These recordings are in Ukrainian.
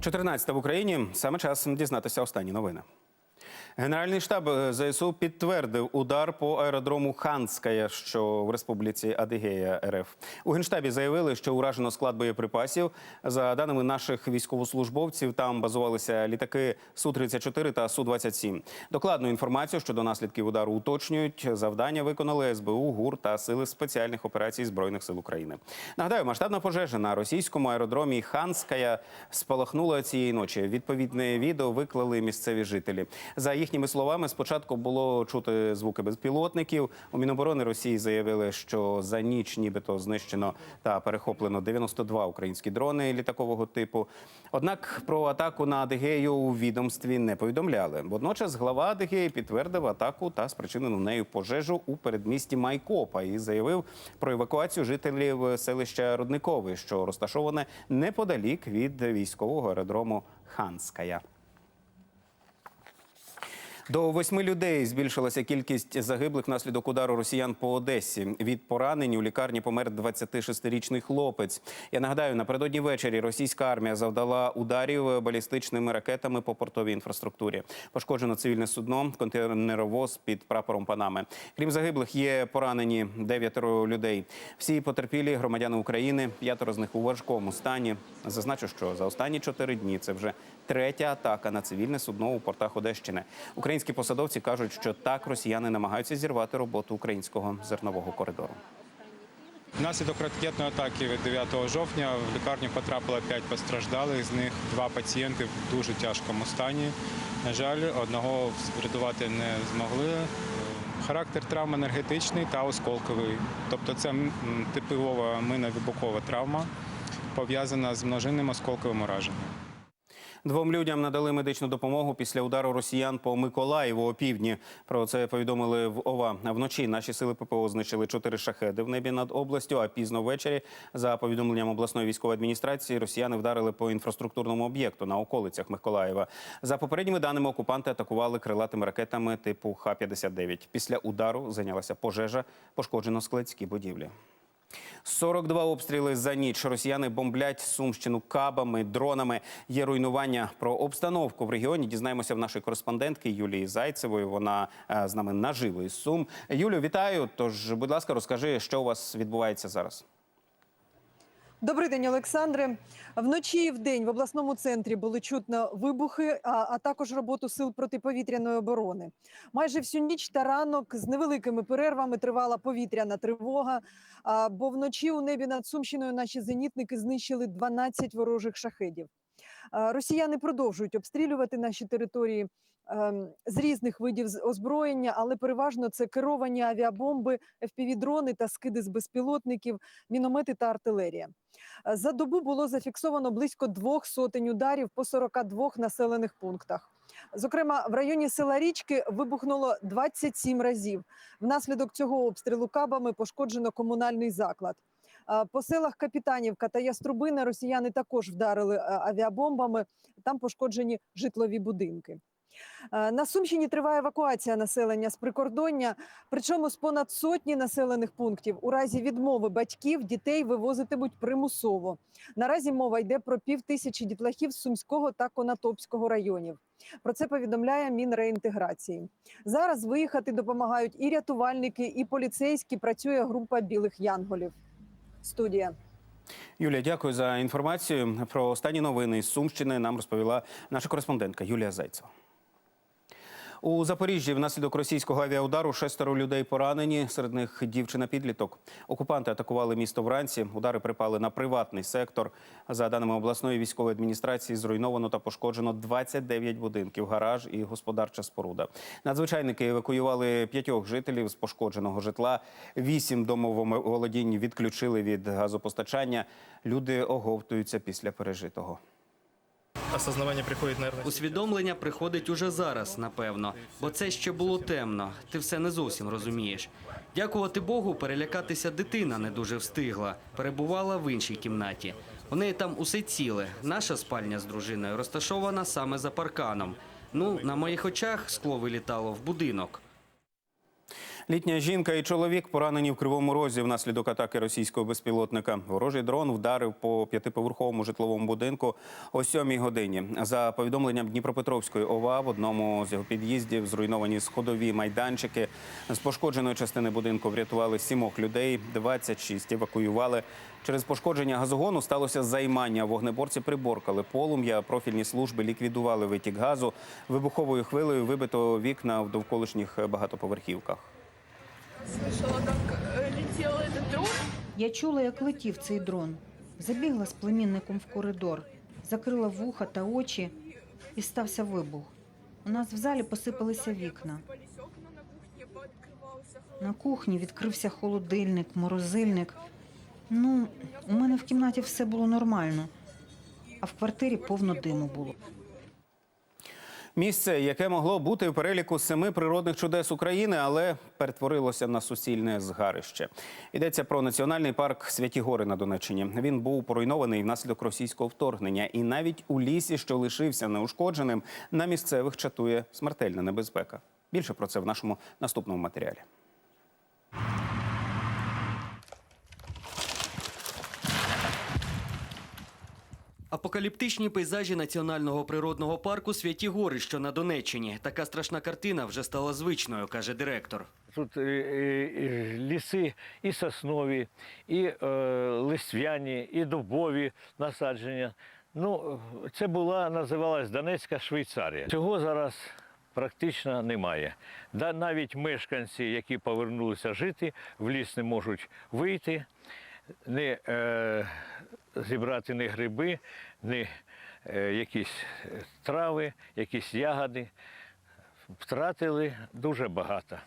14 в Україні саме час дізнатися останні новини. Генеральний штаб е, ЗСУ підтвердив удар по аеродрому Ханськая, що в республіці Адигея РФ. У генштабі заявили, що уражено склад боєприпасів. За даними наших військовослужбовців, там базувалися літаки су 34 та су 27 Докладну інформацію щодо наслідків удару уточнюють. Завдання виконали СБУ, ГУР та сили спеціальних операцій збройних сил України. Нагадаю, масштабна пожежа на російському аеродромі Ханськая спалахнула цієї ночі. Відповідне відео виклали місцеві жителі. За їхніми словами, спочатку було чути звуки безпілотників. У Міноборони Росії заявили, що за ніч нібито знищено та перехоплено 92 українські дрони літакового типу. Однак про атаку на Адигею у відомстві не повідомляли. Водночас глава Адигеї підтвердив атаку та спричинену нею пожежу у передмісті Майкопа і заявив про евакуацію жителів селища Рудникове, що розташоване неподалік від військового аеродрому Ханськая. До восьми людей збільшилася кількість загиблих внаслідок удару росіян по Одесі. Від поранень у лікарні помер 26-річний хлопець. Я нагадаю, напередодні ввечері російська армія завдала ударів балістичними ракетами по портовій інфраструктурі. Пошкоджено цивільне судно, контейнеровоз під прапором Панами. Крім загиблих, є поранені дев'ятеро людей. Всі потерпілі громадяни України, п'ятеро з них у важкому стані. Зазначу, що за останні чотири дні це вже третя атака на цивільне судно у портах Одещини. Українські посадовці кажуть, що так росіяни намагаються зірвати роботу українського зернового коридору. Внаслідок ракетної атаки від 9 жовтня в лікарню потрапило 5 постраждалих, з них два пацієнти в дуже тяжкому стані. На жаль, одного врятувати не змогли. Характер травм енергетичний та осколковий. Тобто це типова минно-вибухова травма, пов'язана з множинним осколковим ураженням. Двом людям надали медичну допомогу після удару росіян по Миколаєву опівдні. Про це повідомили в ОВА. Вночі наші сили ППО знищили чотири шахеди в небі над областю. А пізно ввечері, за повідомленням обласної військової адміністрації, росіяни вдарили по інфраструктурному об'єкту на околицях Миколаєва. За попередніми даними, окупанти атакували крилатими ракетами типу Х-59. Після удару зайнялася пожежа, пошкоджено складські будівлі. 42 обстріли за ніч. Росіяни бомблять Сумщину кабами, дронами. Є руйнування про обстановку в регіоні. Дізнаємося в нашої кореспондентки Юлії Зайцевої. Вона е, з нами наживо із Сум. Юлю, вітаю. Тож, будь ласка, розкажи, що у вас відбувається зараз. Добрий день, Олександре. Вночі і вдень в обласному центрі були чутно вибухи, а, а також роботу сил протиповітряної оборони. Майже всю ніч та ранок з невеликими перервами тривала повітряна тривога. А, бо вночі у небі над Сумщиною наші зенітники знищили 12 ворожих шахедів. А, Росіяни продовжують обстрілювати наші території ем, з різних видів озброєння, але переважно це керовані авіабомби, FPV-дрони та скиди з безпілотників, міномети та артилерія. Е, За добу було зафіксовано близько двох сотень ударів по 42 населених пунктах. Зокрема, в районі села Річки вибухнуло 27 разів. Внаслідок цього обстрілу кабами пошкоджено комунальний заклад. По селах Капітанівка та Яструбина росіяни також вдарили е, авіабомбами. Там пошкоджені житлові будинки. Е, На Сумщині триває евакуація населення з прикордоння. Причому з понад сотні населених пунктів у разі відмови батьків дітей вивозитимуть примусово. Наразі мова йде про пів тисячі дітлахів з Сумського та Конотопського районів. Про це повідомляє Мінреінтеграції. Зараз виїхати допомагають і рятувальники, і поліцейські. Працює група білих янголів. Студія. Юлія, дякую за інформацію. Про останні новини з Сумщини нам розповіла наша кореспондентка Юлія Зайцева. У Запоріжжі внаслідок російського авіаудару шестеро людей поранені. Серед них дівчина-підліток. Окупанти атакували місто вранці. Удари припали на приватний сектор. За даними обласної військової адміністрації, зруйновано та пошкоджено 29 будинків, гараж і господарча споруда. Надзвичайники евакуювали п'ятьох жителів з пошкодженого житла. Вісім домоволодінь відключили від газопостачання. Люди оговтуються після пережитого. Осознавання приходить, наверное, Усвідомлення приходить уже зараз, напевно, бо це ще було темно. Ти все не зовсім розумієш. Дякувати Богу, перелякатися дитина не дуже встигла. Перебувала в іншій кімнаті. У неї там усе ціле. Наша спальня з дружиною розташована саме за парканом. Ну, на моїх очах скло вилітало в будинок. Літня жінка і чоловік поранені в кривому розі внаслідок атаки російського безпілотника. Ворожий дрон вдарив по п'ятиповерховому житловому будинку о сьомій годині. За повідомленням Дніпропетровської ОВА, в одному з його під'їздів зруйновані сходові майданчики. З пошкодженої частини будинку врятували сімох людей, 26 евакуювали. Через пошкодження газогону сталося займання. Вогнеборці приборкали полум'я. Профільні служби ліквідували витік газу. Вибуховою хвилею вибито вікна в довколишніх багатоповерхівках. слышала, как э, летел этот дрон. Я чула, як летів цей дрон. Забігла з племінником в коридор, закрила вуха та очі і стався вибух. У нас в залі посипалися вікна. Полись окна на кухне, пооткрывался. На кухні відкрився холодильник, морозильник. Ну, у мене в кімнаті все було нормально, а в квартирі повно диму було. Місце, яке могло бути в переліку семи природних чудес України, але перетворилося на суцільне згарище. Йдеться про національний парк Святі Гори на Донеччині. Він був поруйнований внаслідок російського вторгнення, і навіть у лісі, що лишився неушкодженим, на місцевих чатує смертельна небезпека. Більше про це в нашому наступному матеріалі. Апокаліптичні пейзажі національного природного парку Святі Гори, що на Донеччині. Така страшна картина вже стала звичною, каже директор. Тут ліси і соснові, і е, листвяні, і дубові насадження. Ну, це була, називалась Донецька Швейцарія. Цього зараз практично немає. Да, навіть мешканці, які повернулися жити, в ліс не можуть вийти, не е, зібрати ні гриби, ні е, якісь е, трави, якісь ягоди. Втратили дуже багато.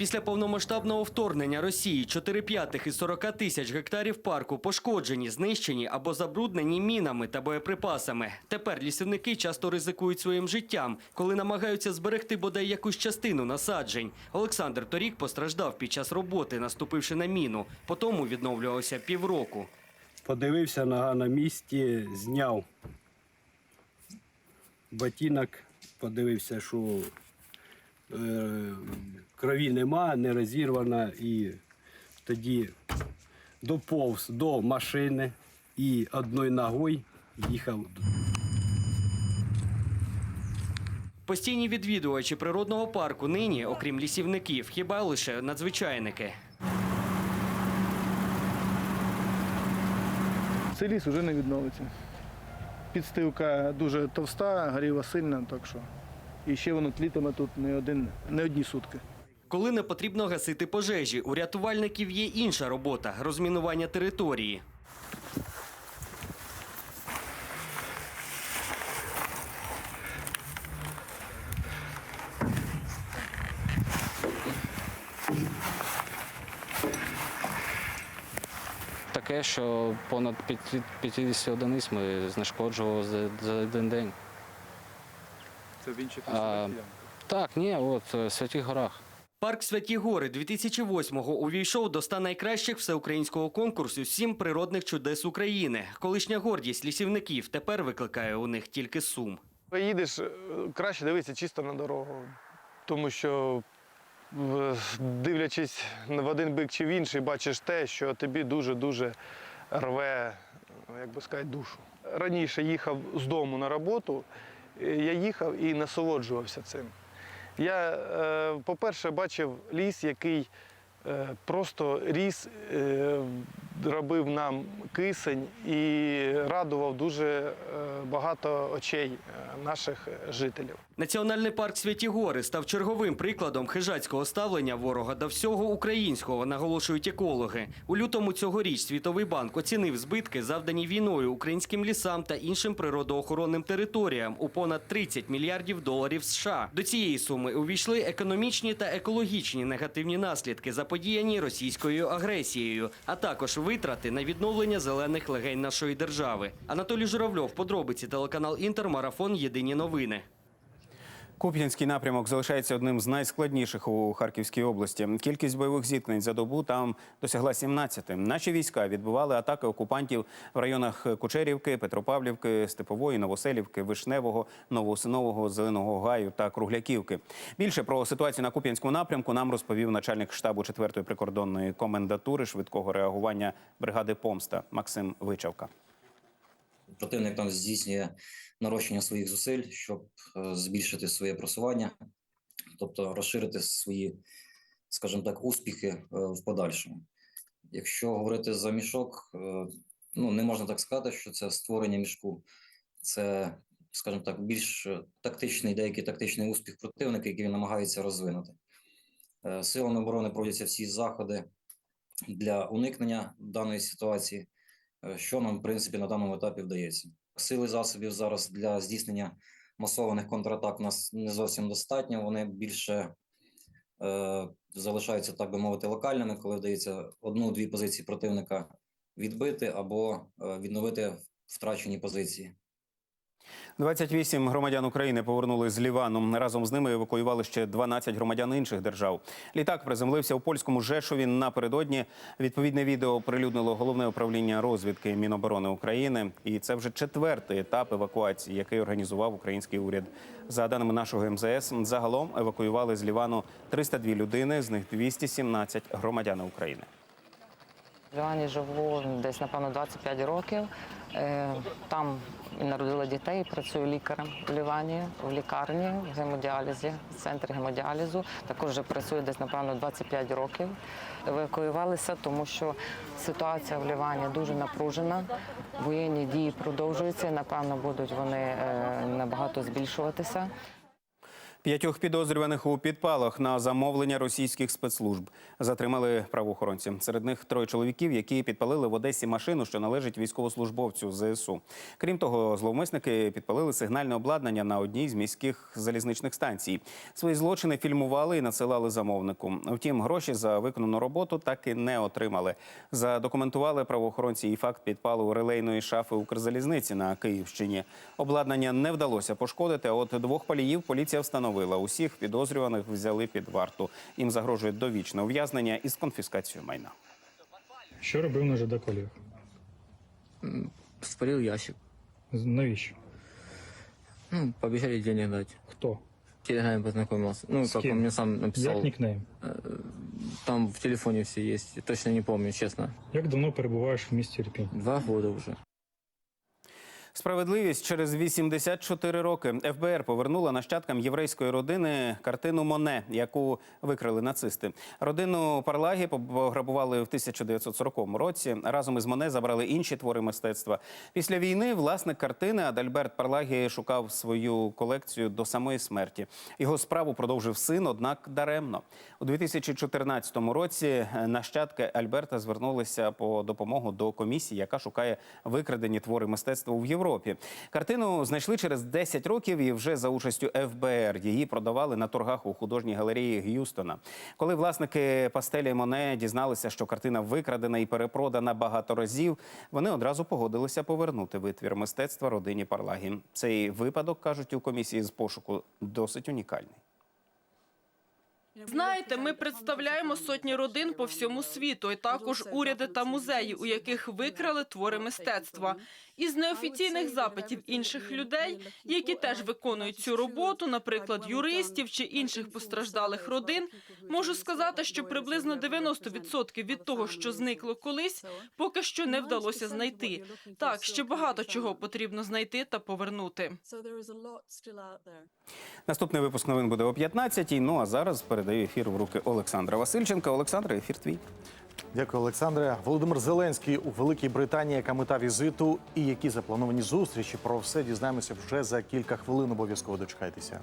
Після повномасштабного вторгнення Росії 4 п'ятих із 40 тисяч гектарів парку пошкоджені, знищені або забруднені мінами та боєприпасами. Тепер лісівники часто ризикують своїм життям, коли намагаються зберегти бодай якусь частину насаджень. Олександр торік постраждав під час роботи, наступивши на міну. Потому відновлювався півроку. Подивився на, на місці, зняв ботинок, подивився, що е, крові нема, не розірвана, і тоді доповз до машини і одною ногою їхав. Постійні відвідувачі природного парку нині, окрім лісівників, хіба лише надзвичайники. Цей ліс вже не відновиться. Підстилка дуже товста, горіла сильна, так що. І ще воно тлітиме тут не, один, не одні сутки. Коли не потрібно гасити пожежі, у рятувальників є інша робота розмінування території. Таке, що понад 50 одиниць ми знешкоджували за, за один день. Це в інших А, так, ні, от е, в Святих Горах. Парк Святі Гори 2008-го увійшов до ста найкращих всеукраїнського конкурсу Сім природних чудес України. Колишня гордість лісівників тепер викликає у них тільки сум. Їдеш, е, краще дивитися чисто на дорогу, тому що, дивлячись в один бик чи в інший, бачиш те, що тобі дуже-дуже рве, ну, як би сказати, душу. Раніше їхав з дому на роботу, е, я їхав і насолоджувався цим. Я, е, по-перше, бачив ліс, який е, просто ріс, робив нам кисень і радував дуже е, багато очей е, наших жителів. Національний парк Святі Гори став черговим прикладом хижацького ставлення ворога до всього українського, наголошують екологи. У лютому цьогоріч Світовий банк оцінив збитки, завдані війною українським лісам та іншим природоохоронним територіям у понад 30 мільярдів доларів США. До цієї суми увійшли економічні та екологічні негативні наслідки, заподіяні російською агресією, а також витрати на відновлення зелених легень нашої держави. Анатолій Журавльов, подробиці телеканал Інтер, марафон Єдині новини. Куп'янський напрямок залишається одним з найскладніших у Харківській області. Кількість бойових зіткнень за добу там досягла 17. Наші війська відбивали атаки окупантів в районах Кучерівки, Петропавлівки, Степової, Новоселівки, Вишневого, Новоосинового, Зеленого Гаю та Кругляківки. Більше про ситуацію на Куп'янському напрямку нам розповів начальник штабу 4-ї прикордонної комендатури швидкого реагування бригади Помста Максим Вичавка. Противник там здійснює нарощення своїх зусиль, щоб е, збільшити своє просування, тобто розширити свої, скажімо так, успіхи е, в подальшому. Якщо говорити за мішок, е, ну не можна так сказати, що це створення мішку, це, скажімо так, більш тактичний, деякий тактичний успіх противника, який він намагається розвинути. Силами оборони проводяться всі заходи для уникнення даної ситуації що нам, в принципі, на даному етапі вдається. Сили засобів зараз для здійснення масованих контратак у нас не зовсім достатньо. Вони більше е, залишаються, так би мовити, локальними, коли вдається одну-дві позиції противника відбити або е, відновити втрачені позиції. 28 громадян України повернули з Лівану. Разом з ними евакуювали ще 12 громадян інших держав. Літак приземлився у польському Жешові напередодні. Відповідне відео оприлюднило головне управління розвідки Міноборони України. І це вже четвертий етап евакуації, який організував український уряд. За даними нашого МЗС, загалом евакуювали з Лівану 302 людини, з них 217 громадян України. Лівані живу десь, напевно, 25 років. Е, Там народила дітей, працюю лікарем в Лівані, в лікарні, в гемодіалізі, в центрі гемодіалізу. Також вже працюю десь, напевно, 25 років. Евакуювалися, тому що ситуація в Лівані дуже напружена. Воєнні дії продовжуються напевно, будуть вони е, набагато збільшуватися. П'ятьох підозрюваних у підпалах на замовлення російських спецслужб затримали правоохоронці. Серед них троє чоловіків, які підпалили в Одесі машину, що належить військовослужбовцю ЗСУ. Крім того, зловмисники підпалили сигнальне обладнання на одній з міських залізничних станцій. Свої злочини фільмували і надсилали замовнику. Втім, гроші за виконану роботу так і не отримали. Задокументували правоохоронці і факт підпалу релейної шафи Укрзалізниці на Київщині. Обладнання не вдалося пошкодити. А от двох паліїв поліція встановила. Усіх підозрюваних взяли під варту. Їм загрожує довічне ув'язнення із конфіскацією майна. Що робив на ЖД колег? Спалив ящик. Навіщо? Ну, пообещали денег дать. Хто? В Телеграме познакомился. Ну, С как кем? он мне сам написал. Як нікнейм? Там в телефоне все есть. Точно не помню, честно. Як давно перебуваєш в місті Ірпінь? Два года уже. Справедливість через 84 роки ФБР повернула нащадкам єврейської родини картину Моне, яку викрили нацисти. Родину Парлагі пограбували в 1940 році. Разом із Моне забрали інші твори мистецтва. Після війни власник картини Адальберт Парлагі шукав свою колекцію до самої смерті. Його справу продовжив син, однак даремно. У 2014 році нащадки Альберта звернулися по допомогу до комісії, яка шукає викрадені твори мистецтва в Європі. Картину знайшли через 10 років і вже за участю ФБР. Її продавали на торгах у художній галереї Г'юстона. Коли власники пастелі Моне дізналися, що картина викрадена і перепродана багато разів, вони одразу погодилися повернути витвір мистецтва родині Парлагі. Цей випадок кажуть у комісії з пошуку досить унікальний. Знаєте, ми представляємо сотні родин по всьому світу, і також уряди та музеї, у яких викрали твори мистецтва. Із неофіційних запитів інших людей, які теж виконують цю роботу, наприклад, юристів чи інших постраждалих родин, можу сказати, що приблизно 90% від того, що зникло колись, поки що не вдалося знайти. Так, ще багато чого потрібно знайти та повернути. Наступний випуск новин буде о 15-й. Ну а зараз передаю ефір в руки Олександра Васильченка. Олександра, ефір твій. Дякую, Олександре. Володимир Зеленський у Великій Британії. Яка мета візиту і які заплановані зустрічі? Про все дізнаємося вже за кілька хвилин. Обов'язково дочекайтеся.